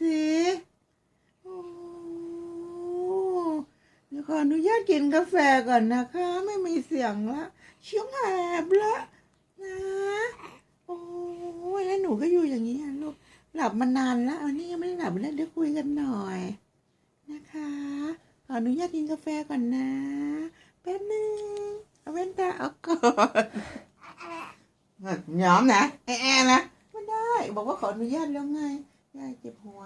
สิโอ้เดี๋ยวขออนุญาตกินกาแฟก่อนนะคะ ไม่มีเสียงละเชียงแหบละนะ โอ้ยแล้วหนูก็อยู่อย่างนี้ลูกหลับมานานแล้วอันนี้ยังไม่ได้หลับเลยเดี๋ยวคุยกันหน่อย นะคะ ขออนุญาตกินกาแฟก่อนนะแป๊บนึงเอาแว่นตาเอาก่อนหยอมนะแอะแอะนะไม่ได้ บอกว่าขออนุญาตแล้วไง ยายเจ็บหัว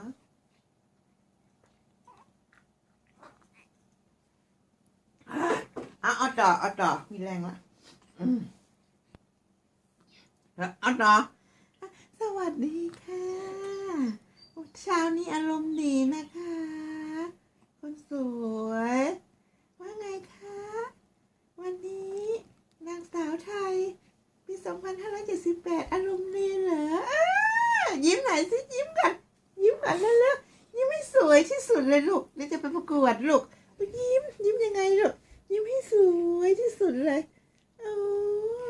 เอาเอาต่อเอาต่อมีแรงละอืมเอาต่อสวัสดีค่ะเช้านี้อารมณ์ดีนะคะ คนสวย ว่าไงคะ วันนี้นางสาวไทยปี 2578 อารมณ์ดีเหรออ้ายิ้มไหนอยสิยิ้มกันยิ้มกันแล้วเร็วๆยิ้มให้ส วยที่สุดเลยลูกเดี๋ยวจะไปประกวดลูกยิ้ม ยิ้มยังไงลูกยิ้มให้สวยที่สุดเลยโอ้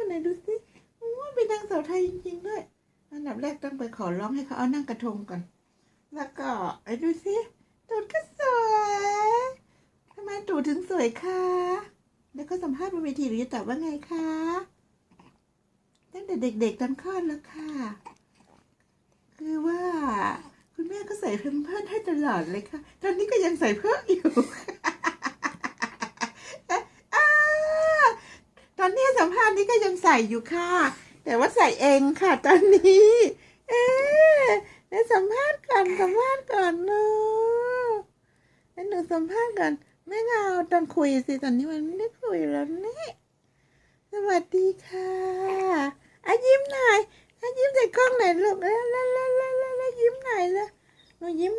ไหนดูสิโอ้เป็นนางสาวไทยจริงๆด้วยอันดับแรกต้องไปขอร้องให้เขาเอานั่งกระทงก่อน แล้วก็ไอ้ดูสิตูดก็สวยทำไมตูดถึงสวยคะแล้วก็สัมภาษณ์บนเวทีหรือจะตอบว่าไงคะตั้งแต่เด็กๆตอนคลอดแล้วค่ะ คือว่า ส่เพิ่มเพิ่มให้ตลอดเลยค่ะ ตอนนี้ก็ยังใส่เพิ่มอยู่อ่ตอนนี้สัมภาษณ์นี้ก็ยังใส่อยู่ค่ะ แต่ว่าใส่เองค่ะ ตอนนี้ เอ๊ะเดี๋ยวสัมภาษณ์ก่อนสัมภาษณ์ก่อนเนอะให้หนูสัมภาษณ์ก่อนไม่เอาตอนคุยสิตอนนี้มันไม่ได้คุยแล้วนี่สวัสดีค่ะอายิ้มหน่อยอายิ้มใส่กล้องหน่อยลูกแล้วแล้วแล้วแล้วแล้วยิ้มหน่อยแล้ว หนูยิ้มหน่อย